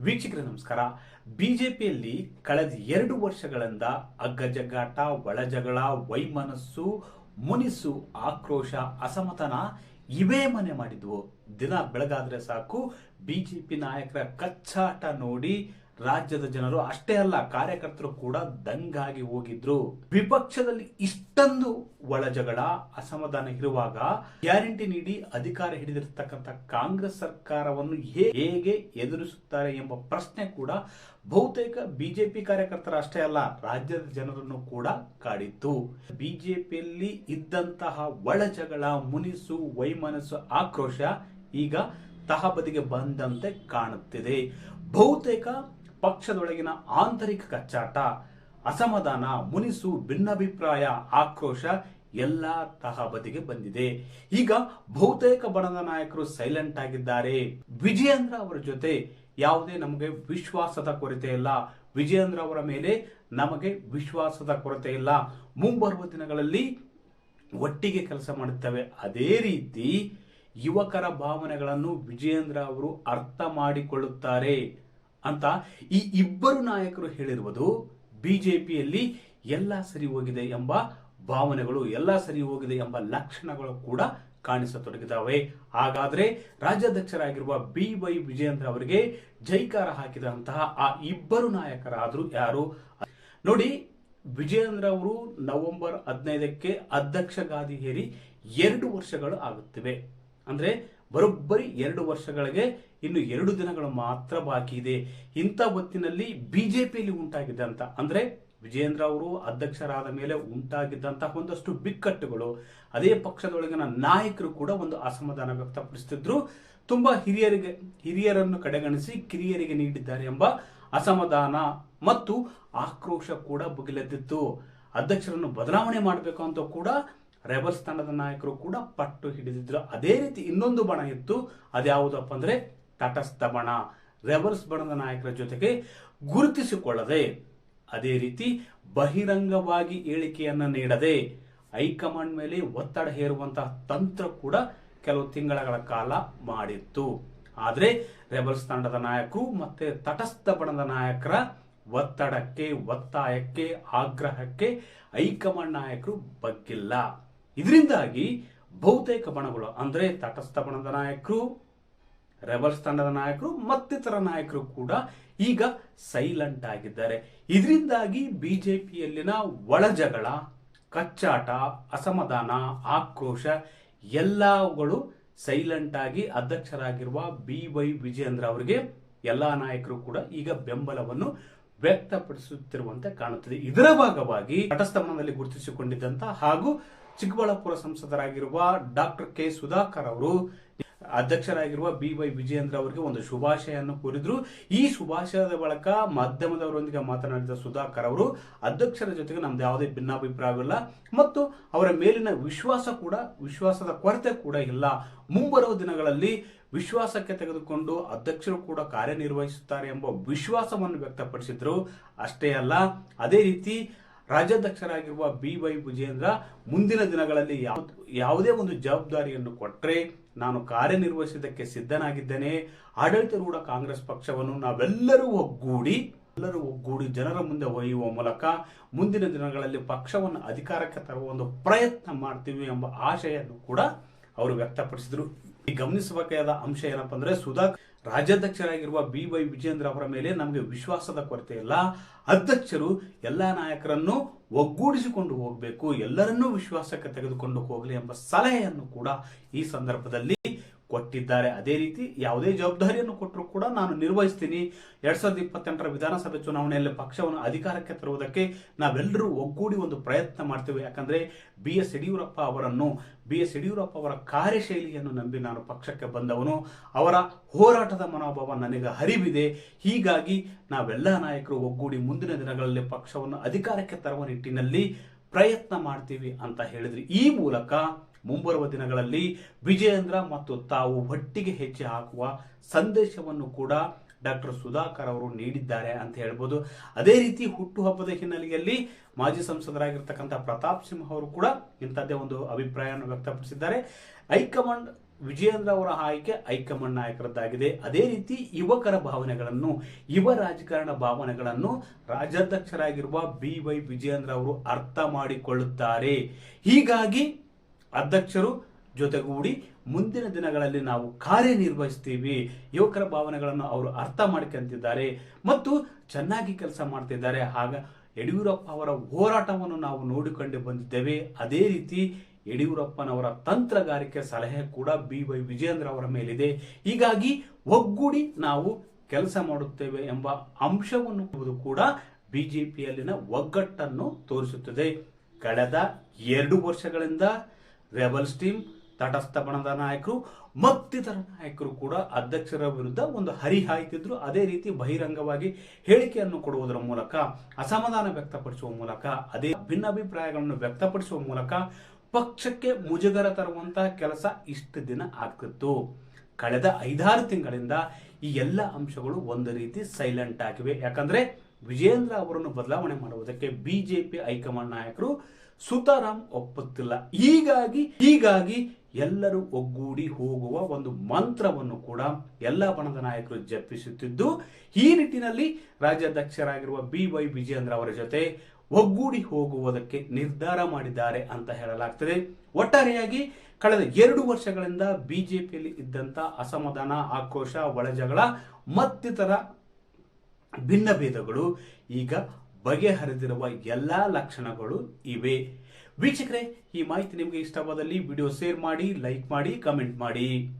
ವೀಕ್ಷಕರೇ, ನಮಸ್ಕಾರ. ಬಿಜೆಪಿಯಲ್ಲಿ ಕಳೆದ ಎರಡು ವರ್ಷಗಳಿಂದ ಅಗ್ಗಜಗ್ಗಾಟ ಒಳಜಗಳ, ವೈಮನಸ್ಸು ಮುನಿಸು ಆಕ್ರೋಶ, ಅಸಮತನ ಇವೇ ಮನೆ ಮಾಡಿದ್ವು. ದಿನ ಬೆಳಗಾದ್ರೆ ಸಾಕು. ಬಿಜೆಪಿ ನಾಯಕರ ಕಚ್ಚಾಟ ನೋಡಿ ರಾಜ್ಯದ ಜನರು ಅಷ್ಟೇ ಅಲ್ಲ, ಕಾರ್ಯಕರ್ತರು ಕೂಡ ದಂಗಾಗಿ ಹೋಗಿದ್ರು. ವಿಪಕ್ಷದಲ್ಲಿ ಇಷ್ಟೊಂದು ಒಳಜಗಳ ಅಸಮಾಧಾನ ಇರುವಾಗ ಗ್ಯಾರಂಟಿ ನೀಡಿ ಅಧಿಕಾರ ಹಿಡಿದಿರ್ತಕ್ಕಂಥ ಕಾಂಗ್ರೆಸ್ ಸರ್ಕಾರವನ್ನು ಹೇಗೆ ಎದುರಿಸುತ್ತಾರೆ ಎಂಬ ಪ್ರಶ್ನೆ ಕೂಡ ಬಹುತೇಕ ಬಿಜೆಪಿ ಕಾರ್ಯಕರ್ತರ ಅಷ್ಟೇ ಅಲ್ಲ, ರಾಜ್ಯದ ಜನರನ್ನು ಕೂಡ ಕಾಡಿತ್ತು. ಬಿಜೆಪಿಯಲ್ಲಿ ಇದ್ದಂತಹ ಒಳಜಗಳ ಮುನಿಸು, ವೈಮನಸ್ಸು ಆಕ್ರೋಶ ಈಗ ತಹಬದಿಗೆ ಬಂದಂತೆ ಕಾಣುತ್ತಿದೆ. ಬಹುತೇಕ ಪಕ್ಷದೊಳಗಿನ ಆಂತರಿಕ ಕಚ್ಚಾಟ, ಅಸಮಾಧಾನ, ಮುನಿಸು, ಭಿನ್ನಾಭಿಪ್ರಾಯ, ಆಕ್ರೋಶ ಎಲ್ಲ ತಹಬದಿಗೆ ಬಂದಿದೆ. ಈಗ ಬಹುತೇಕ ಬಣದ ನಾಯಕರು ಸೈಲೆಂಟ್ ಆಗಿದ್ದಾರೆ. ವಿಜಯೇಂದ್ರ ಅವರ ಜೊತೆ ಯಾವುದೇ ನಮಗೆ ವಿಶ್ವಾಸದ ಕೊರತೆ ಇಲ್ಲ. ವಿಜಯೇಂದ್ರ ಅವರ ಮೇಲೆ ನಮಗೆ ವಿಶ್ವಾಸದ ಕೊರತೆ ಇಲ್ಲ. ಮುಂಬರುವ ದಿನಗಳಲ್ಲಿ ಒಟ್ಟಿಗೆ ಕೆಲಸ ಮಾಡುತ್ತವೆ. ಅದೇ ರೀತಿ ಯುವಕರ ಭಾವನೆಗಳನ್ನು ವಿಜಯೇಂದ್ರ ಅವರು ಅರ್ಥ ಮಾಡಿಕೊಳ್ಳುತ್ತಾರೆ. ಅಂತ ಈ ಇಬ್ಬರು ನಾಯಕರು ಹೇಳಿರುವುದು ಬಿಜೆಪಿಯಲ್ಲಿ ಎಲ್ಲ ಸರಿ ಹೋಗಿದೆ ಎಂಬ ಭಾವನೆಗಳು, ಎಲ್ಲ ಸರಿ ಹೋಗಿದೆ ಎಂಬ ಲಕ್ಷಣಗಳು ಕೂಡ ಕಾಣಿಸತೊಡಗಿದಾವೆ. ಹಾಗಾದ್ರೆ ರಾಜ್ಯಾಧ್ಯಕ್ಷರಾಗಿರುವ ಬಿ ವೈ ವಿಜಯೇಂದ್ರ ಅವರಿಗೆ ಜೈಕಾರ ಹಾಕಿದಂತಹ ಆ ಇಬ್ಬರು ನಾಯಕರಾದರೂ ಯಾರು? ನೋಡಿ, ವಿಜಯೇಂದ್ರ ಅವರು ನವೆಂಬರ್ ಹದಿನೈದಕ್ಕೆ ಅಧ್ಯಕ್ಷ ಗಾದಿ ಏರಿ ಎರಡು ವರ್ಷಗಳು ಆಗುತ್ತಿವೆ. ಅಂದ್ರೆ ಬರೋಬ್ಬರಿ ಎರಡು ವರ್ಷಗಳಿಗೆ ಇನ್ನು ಎರಡು ದಿನಗಳು ಮಾತ್ರ ಬಾಕಿ ಇದೆ. ಇಂಥ ಹೊತ್ತಿನಲ್ಲಿ ಬಿಜೆಪಿಯಲ್ಲಿ ಉಂಟಾಗಿದ್ದಂತ ಅಂದ್ರೆ ವಿಜೇಂದ್ರ ಅವರು ಅಧ್ಯಕ್ಷರಾದ ಮೇಲೆ ಉಂಟಾಗಿದ್ದಂತಹ ಒಂದಷ್ಟು ಬಿಕ್ಕಟ್ಟುಗಳು. ಅದೇ ಪಕ್ಷದೊಳಗಿನ ನಾಯಕರು ಕೂಡ ಒಂದು ಅಸಮಾಧಾನ ವ್ಯಕ್ತಪಡಿಸುತ್ತಿದ್ರು ತುಂಬಾ ಹಿರಿಯರಿಗೆ, ಹಿರಿಯರನ್ನು ಕಡೆಗಣಿಸಿ ಕಿರಿಯರಿಗೆ ನೀಡಿದ್ದಾರೆ ಎಂಬ ಅಸಮಾಧಾನ ಮತ್ತು ಆಕ್ರೋಶ ಕೂಡ ಬುಗಿಲೆದ್ದಿತ್ತು ಅಧ್ಯಕ್ಷರನ್ನು ಬದಲಾವಣೆ ಮಾಡಬೇಕು ಅಂತ ಕೂಡ ರೆಬಲ್ಸ್ ತಂಡದ ನಾಯಕರು ಕೂಡ ಪಟ್ಟು ಹಿಡಿದಿದ್ರು. ಅದೇ ರೀತಿ ಇನ್ನೊಂದು ಬಣ ಇತ್ತು. ಅದ್ಯಾವುದಪ್ಪ ಅಂದ್ರೆ ತಟಸ್ಥ ಬಣ. ರೆಬಲ್ಸ್ ಬಣದ ನಾಯಕರ ಜೊತೆಗೆ ಗುರುತಿಸಿಕೊಳ್ಳದೆ, ಅದೇ ರೀತಿ ಬಹಿರಂಗವಾಗಿ ಹೇಳಿಕೆಯನ್ನ ನೀಡದೆ, ಹೈಕಮಾಂಡ್ ಮೇಲೆ ಒತ್ತಡ ಹೇರುವಂತಹ ತಂತ್ರ ಕೂಡ ಕೆಲವು ತಿಂಗಳ ಕಾಲ ಮಾಡಿತ್ತು. ಆದರೆ ರೆಬಲ್ಸ್ ತಂಡದ ನಾಯಕರು ಮತ್ತೆ ತಟಸ್ಥ ಬಣದ ನಾಯಕರ ಒತ್ತಡಕ್ಕೆ, ಒತ್ತಾಯಕ್ಕೆ, ಆಗ್ರಹಕ್ಕೆ ಹೈಕಮಾಂಡ್ ನಾಯಕರು ಬಗ್ಗಿಲ್ಲ. ಇದರಿಂದಾಗಿ ಬಹುತೇಕ ಬಣಗಳು, ಅಂದರೆ ತಟಸ್ಥ ಬಣದ ನಾಯಕರು, ರೆಬಲ್ಸ್ ತಂಡದ ನಾಯಕರು, ಮತ್ತಿತರ ನಾಯಕರು ಕೂಡ ಈಗ ಸೈಲೆಂಟ್ ಆಗಿದ್ದಾರೆ. ಇದರಿಂದಾಗಿ ಬಿಜೆಪಿಯಲ್ಲಿನ ಒಳಜಗಳ, ಕಚ್ಚಾಟ, ಅಸಮಾಧಾನ, ಆಕ್ರೋಶ ಎಲ್ಲವುಗಳು ಸೈಲೆಂಟ್ ಆಗಿ ಅಧ್ಯಕ್ಷರಾಗಿರುವ ಬಿ ವೈ ವಿಜಯೇಂದ್ರ ಅವರಿಗೆ ಎಲ್ಲ ನಾಯಕರು ಕೂಡ ಈಗ ಬೆಂಬಲವನ್ನು ವ್ಯಕ್ತಪಡಿಸುತ್ತಿರುವಂತೆ ಕಾಣುತ್ತದೆ. ಇದರ ಭಾಗವಾಗಿ ತಟಸ್ಥಮನದಲ್ಲಿ ಗುರುತಿಸಿಕೊಂಡಿದ್ದಂತ ಹಾಗೂ ಚಿಕ್ಕಬಳ್ಳಾಪುರ ಸಂಸದರಾಗಿರುವ ಡಾಕ್ಟರ್ ಕೆ ಸುಧಾಕರ್ ಅವರು ಅಧ್ಯಕ್ಷರಾಗಿರುವ ಬಿ ವೈ ವಿಜಯೇಂದ್ರ ಅವರಿಗೆ ಒಂದು ಶುಭಾಶಯವನ್ನು ಕೋರಿದ್ರು. ಈ ಶುಭಾಶಯದ ಬಳಿಕ ಮಾಧ್ಯಮದವರೊಂದಿಗೆ ಮಾತನಾಡಿದ ಸುಧಾಕರ್ ಅವರು, ಅಧ್ಯಕ್ಷರ ಜೊತೆಗೆ ನಮ್ದು ಯಾವುದೇ ಭಿನ್ನಾಭಿಪ್ರಾಯವಿಲ್ಲ ಮತ್ತು ಅವರ ಮೇಲಿನ ವಿಶ್ವಾಸ ಕೂಡ, ವಿಶ್ವಾಸದ ಕೊರತೆ ಕೂಡ ಇಲ್ಲ. ಮುಂಬರುವ ದಿನಗಳಲ್ಲಿ ವಿಶ್ವಾಸಕ್ಕೆ ತೆಗೆದುಕೊಂಡು ಅಧ್ಯಕ್ಷರು ಕೂಡ ಕಾರ್ಯನಿರ್ವಹಿಸುತ್ತಾರೆ ಎಂಬ ವಿಶ್ವಾಸವನ್ನು ವ್ಯಕ್ತಪಡಿಸಿದ್ರು. ಅಷ್ಟೇ ಅಲ್ಲ, ಅದೇ ರೀತಿ ರಾಜ್ಯಾಧ್ಯಕ್ಷರಾಗಿರುವ ಬಿ ವೈ ವಿಜೇಂದ್ರ ಮುಂದಿನ ದಿನಗಳಲ್ಲಿ ಯಾವ ಯಾವುದೇ ಒಂದು ಜವಾಬ್ದಾರಿಯನ್ನು ಕೊಟ್ಟರೆ ನಾನು ಕಾರ್ಯನಿರ್ವಹಿಸಿದ್ದಕ್ಕೆ ಸಿದ್ಧನಾಗಿದ್ದೇನೆ. ಆಡಳಿತಾರೂಢ ಕಾಂಗ್ರೆಸ್ ಪಕ್ಷವನ್ನು ನಾವೆಲ್ಲರೂ ಒಗ್ಗೂಡಿ, ಎಲ್ಲರೂ ಒಗ್ಗೂಡಿ ಜನರ ಮುಂದೆ ಒಯ್ಯುವ ಮೂಲಕ ಮುಂದಿನ ದಿನಗಳಲ್ಲಿ ಪಕ್ಷವನ್ನು ಅಧಿಕಾರಕ್ಕೆ ತರುವ ಒಂದು ಪ್ರಯತ್ನ ಮಾಡ್ತೀವಿ ಎಂಬ ಆಶಯನ್ನು ಕೂಡ ಅವರು ವ್ಯಕ್ತಪಡಿಸಿದ್ರು. ಗಮನಿಸಬೇಕಾದ ಅಂಶ ಏನಪ್ಪಾ ಅಂದ್ರೆ ಸುಧಾ ರಾಜ್ಯಾಧ್ಯಕ್ಷರಾಗಿರುವ ಬಿ ವೈ ವಿಜೇಂದ್ರ ಅವರ ಮೇಲೆ ನಮಗೆ ವಿಶ್ವಾಸದ ಕೊರತೆ ಇಲ್ಲ. ಅಧ್ಯಕ್ಷರು ಎಲ್ಲಾ ನಾಯಕರನ್ನು ಒಗ್ಗೂಡಿಸಿಕೊಂಡು ಹೋಗಬೇಕು, ಎಲ್ಲರನ್ನೂ ವಿಶ್ವಾಸಕ್ಕೆ ತೆಗೆದುಕೊಂಡು ಹೋಗಲಿ ಎಂಬ ಸಲಹೆಯನ್ನು ಕೂಡ ಈ ಸಂದರ್ಭದಲ್ಲಿ ಕೊಟ್ಟಿದ್ದಾರೆ. ಅದೇ ರೀತಿ ಯಾವುದೇ ಜವಾಬ್ದಾರಿಯನ್ನು ಕೊಟ್ಟರೂ ಕೂಡ ನಾನು ನಿರ್ವಹಿಸ್ತೀನಿ. ಎರಡ್ ಸಾವಿರದ ಇಪ್ಪತ್ತೆಂಟರ ವಿಧಾನಸಭೆ ಚುನಾವಣೆಯಲ್ಲಿ ಪಕ್ಷವನ್ನು ಅಧಿಕಾರಕ್ಕೆ ತರುವುದಕ್ಕೆ ನಾವೆಲ್ಲರೂ ಒಗ್ಗೂಡಿ ಒಂದು ಪ್ರಯತ್ನ ಮಾಡ್ತೇವೆ. ಯಾಕಂದ್ರೆ ಬಿ ಎಸ್ ಯಡಿಯೂರಪ್ಪ ಅವರನ್ನು, ಬಿ ಎಸ್ ಯಡಿಯೂರಪ್ಪ ಅವರ ಕಾರ್ಯಶೈಲಿಯನ್ನು ನಂಬಿ ನಾನು ಪಕ್ಷಕ್ಕೆ ಬಂದವನು. ಅವರ ಹೋರಾಟದ ಮನೋಭಾವ ನನಗೆ ಹರಿವಿದೆ. ಹೀಗಾಗಿ ನಾವೆಲ್ಲ ನಾಯಕರು ಒಗ್ಗೂಡಿ ಮುಂದಿನ ದಿನಗಳಲ್ಲಿ ಪಕ್ಷವನ್ನು ಅಧಿಕಾರಕ್ಕೆ ತರುವ ನಿಟ್ಟಿನಲ್ಲಿ ಪ್ರಯತ್ನ ಮಾಡ್ತೀವಿ ಅಂತ ಹೇಳಿದ್ರಿ. ಈ ಮೂಲಕ ಮುಂಬರುವ ದಿನಗಳಲ್ಲಿ ವಿಜಯೇಂದ್ರ ಮತ್ತು ತಾವು ಒಟ್ಟಿಗೆ ಹೆಜ್ಜೆ ಹಾಕುವ ಸಂದೇಶವನ್ನು ಕೂಡ ಡಾಕ್ಟರ್ ಸುಧಾಕರ್ ಅವರು ನೀಡಿದ್ದಾರೆ ಅಂತ ಹೇಳ್ಬೋದು. ಅದೇ ರೀತಿ ಹುಟ್ಟುಹಬ್ಬದ ಹಿನ್ನೆಲೆಯಲ್ಲಿ ಮಾಜಿ ಸಂಸದರಾಗಿರ್ತಕ್ಕಂಥ ಪ್ರತಾಪ್ ಸಿಂಹ ಅವರು ಕೂಡ ಇಂಥದ್ದೇ ಒಂದು ಅಭಿಪ್ರಾಯವನ್ನು ವ್ಯಕ್ತಪಡಿಸಿದ್ದಾರೆ. ಹೈಕಮಾಂಡ್ ವಿಜಯೇಂದ್ರ ಅವರ ಆಯ್ಕೆ ಹೈಕಮಾಂಡ್ ನಾಯಕರದ್ದಾಗಿದೆ. ಅದೇ ರೀತಿ ಯುವಕರ ಭಾವನೆಗಳನ್ನು, ಯುವ ರಾಜಕಾರಣ ಭಾವನೆಗಳನ್ನು ರಾಜ್ಯಾಧ್ಯಕ್ಷರಾಗಿರುವ ಬಿ ವೈ ವಿಜಯೇಂದ್ರ ಅವರು ಅರ್ಥ ಮಾಡಿಕೊಳ್ಳುತ್ತಾರೆ. ಹೀಗಾಗಿ ಅಧ್ಯಕ್ಷರು ಜೊತೆಗೂಡಿ ಮುಂದಿನ ದಿನಗಳಲ್ಲಿ ನಾವು ಕಾರ್ಯನಿರ್ವಹಿಸ್ತೀವಿ. ಯುವಕರ ಭಾವನೆಗಳನ್ನು ಅವರು ಅರ್ಥ ಮಾಡ್ಕೊಂತಿದ್ದಾರೆ ಮತ್ತು ಚೆನ್ನಾಗಿ ಕೆಲಸ ಮಾಡ್ತಿದ್ದಾರೆ. ಆಗ ಯಡಿಯೂರಪ್ಪ ಅವರ ಹೋರಾಟವನ್ನು ನಾವು ನೋಡಿಕೊಂಡು ಬಂದಿದ್ದೇವೆ. ಅದೇ ರೀತಿ ಯಡಿಯೂರಪ್ಪನವರ ತಂತ್ರಗಾರಿಕೆ ಸಲಹೆ ಕೂಡ ಬಿ ವೈ ವಿಜಯೇಂದ್ರ ಅವರ ಮೇಲಿದೆ. ಹೀಗಾಗಿ ಒಗ್ಗೂಡಿ ನಾವು ಕೆಲಸ ಮಾಡುತ್ತೇವೆ ಎಂಬ ಅಂಶವನ್ನು ಕೂಡ ಬಿಜೆಪಿಯಲ್ಲಿನ ಒಗ್ಗಟ್ಟನ್ನು ತೋರಿಸುತ್ತದೆ. ಕಳೆದ ಎರಡು ವರ್ಷಗಳಿಂದ ರೆಬಲ್ಸ್ ಟೀಮ್, ತಟಸ್ಥ ಬಣದ ನಾಯಕರು, ಮತ್ತಿತರ ನಾಯಕರು ಕೂಡ ಅಧ್ಯಕ್ಷರ ವಿರುದ್ಧ ಒಂದು ಹರಿಹಾಯ್ತಿದ್ರು. ಅದೇ ರೀತಿ ಬಹಿರಂಗವಾಗಿ ಹೇಳಿಕೆಯನ್ನು ಕೊಡುವುದರ ಮೂಲಕ, ಅಸಮಾಧಾನ ವ್ಯಕ್ತಪಡಿಸುವ ಮೂಲಕ, ಅದೇ ಭಿನ್ನಾಭಿಪ್ರಾಯಗಳನ್ನು ವ್ಯಕ್ತಪಡಿಸುವ ಮೂಲಕ ಪಕ್ಷಕ್ಕೆ ಮುಜುಗರ ತರುವಂತಹ ಕೆಲಸ ಇಷ್ಟು ದಿನ ಆಗ್ತಿತ್ತು. ಕಳೆದ ಐದಾರು ತಿಂಗಳಿಂದ ಈ ಎಲ್ಲ ಅಂಶಗಳು ಒಂದು ರೀತಿ ಸೈಲೆಂಟ್ ಆಗಿವೆ. ಯಾಕಂದ್ರೆ ವಿಜೇಂದ್ರ ಅವರನ್ನು ಬದಲಾವಣೆ ಮಾಡುವುದಕ್ಕೆ ಬಿಜೆಪಿ ಹೈಕಮಾಂಡ್ ನಾಯಕರು ಸುತಾರಾಮ್ ಒಪ್ಪುತ್ತಿಲ್ಲ. ಹೀಗಾಗಿ ಹೀಗಾಗಿ ಎಲ್ಲರೂ ಒಗ್ಗೂಡಿ ಹೋಗುವ ಒಂದು ಮಂತ್ರವನ್ನು ಕೂಡ ಎಲ್ಲ ಬಣದ ನಾಯಕರು ಜಪಿಸುತ್ತಿದ್ದು, ಈ ನಿಟ್ಟಿನಲ್ಲಿ ರಾಜ್ಯಾಧ್ಯಕ್ಷರಾಗಿರುವ ಬಿ ವೈ ವಿಜೇಂದ್ರ ಅವರ ಜೊತೆ ಒಗ್ಗೂಡಿ ಹೋಗುವುದಕ್ಕೆ ನಿರ್ಧಾರ ಮಾಡಿದ್ದಾರೆ ಅಂತ ಹೇಳಲಾಗ್ತದೆ. ಒಟ್ಟಾರೆಯಾಗಿ ಕಳೆದ ಎರಡು ವರ್ಷಗಳಿಂದ ಬಿಜೆಪಿಯಲ್ಲಿ ಇದ್ದಂತ ಅಸಮಾಧಾನ, ಆಕ್ರೋಶ, ಒಳಜಗಳ ಮತ್ತಿತರ ಭಿನ್ನ ಭೇದಗಳು ಈಗ ಬಗೆಹರಿದಿರುವ ಎಲ್ಲ ಲಕ್ಷಣಗಳು ಇವೆ. ವೀಕ್ಷಕರೇ, ಈ ಮಾಹಿತಿ ನಿಮಗೆ ಇಷ್ಟವಾದಲ್ಲಿ ವಿಡಿಯೋ ಶೇರ್ ಮಾಡಿ, ಲೈಕ್ ಮಾಡಿ, ಕಮೆಂಟ್ ಮಾಡಿ.